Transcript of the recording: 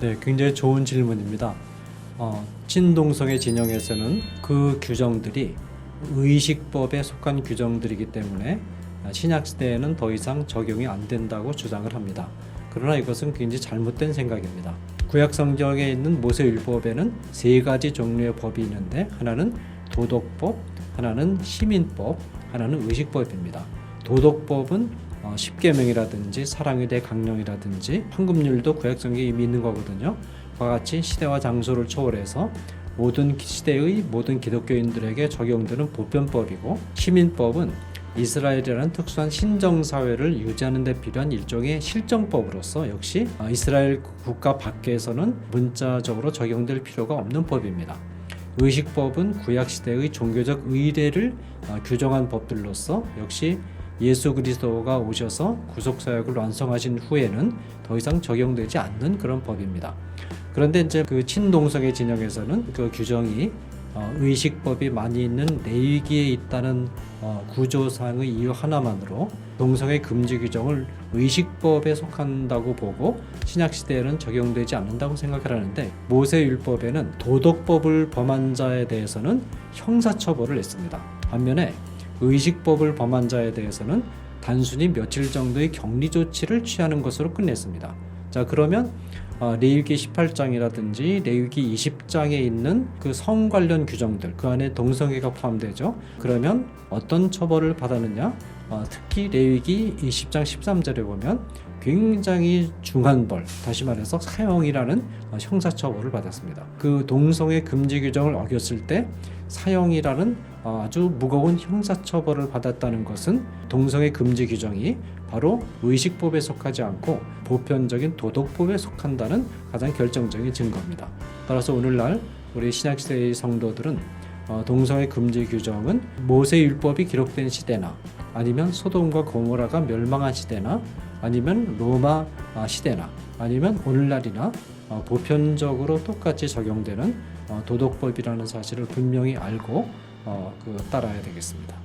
네, 굉장히 좋은 질문입니다. 어, 친동성의 진영에서는 그 규정들이 의식법에 속한 규정들이기 때문에 신약 시대에는 더 이상 적용이 안 된다고 주장을 합니다. 그러나 이것은 굉장히 잘못된 생각입니다. 구약 성경에 있는 모세 율법에는 세 가지 종류의 법이 있는데 하나는 도덕법, 하나는 시민법, 하나는 의식법입니다. 도덕법은 어, 십계명이라든지 사랑에 대해 강령이라든지 황금률도 구약 성경에 이미 있는 거거든요. 그와 같이 시대와 장소를 초월해서 모든 기- 시대의 모든 기독교인들에게 적용되는 보편법이고 시민법은 이스라엘이라는 특수한 신정 사회를 유지하는 데 필요한 일종의 실정법으로서 역시 어, 이스라엘 국가 밖에서는 문자적으로 적용될 필요가 없는 법입니다. 의식법은 구약 시대의 종교적 의례를 어, 규정한 법들로서 역시 예수 그리스도가 오셔서 구속 사역을 완성하신 후에는 더 이상 적용되지 않는 그런 법입니다. 그런데 이제 그 친동성의 진영에서는 그 규정이 어, 의식법이 많이 있는 레위기에 있다는 어, 구조상의 이유 하나만으로 동성의 금지 규정을 의식법에 속한다고 보고 신약 시대에는 적용되지 않는다고 생각을 하는데 모세율법에는 도덕법을 범한 자에 대해서는 형사처벌을 했습니다. 반면에 의식법을 범한 자에 대해서는 단순히 며칠 정도의 격리 조치를 취하는 것으로 끝냈습니다. 자 그러면 어, 레위기 18장이라든지 레위기 20장에 있는 그 성 관련 규정들 그 안에 동성애가 포함되죠. 그러면 어떤 처벌을 받았느냐? 어, 특히 레위기 20장 13절에 보면 굉장히 중한 벌, 다시 말해서 사형이라는 어, 형사처벌을 받았습니다. 그 동성애 금지 규정을 어겼을 때 사형이라는 어, 아주 무거운 형사처벌을 받았다는 것은 동성애 금지 규정이 바로 의식법에 속하지 않고 보편적인 도덕법에 속한다는 가장 결정적인 증거입니다. 따라서 오늘날 우리 신약시대의 성도들은 어, 동성애 금지 규정은 모세율법이 기록된 시대나 아니면 소돔과 고모라가 멸망한 시대나 아니면 로마 아, 시대나 아니면 오늘날이나 어, 보편적으로 똑같이 적용되는 어, 도덕법이라는 사실을 분명히 알고 어, 그 따라야 되겠습니다.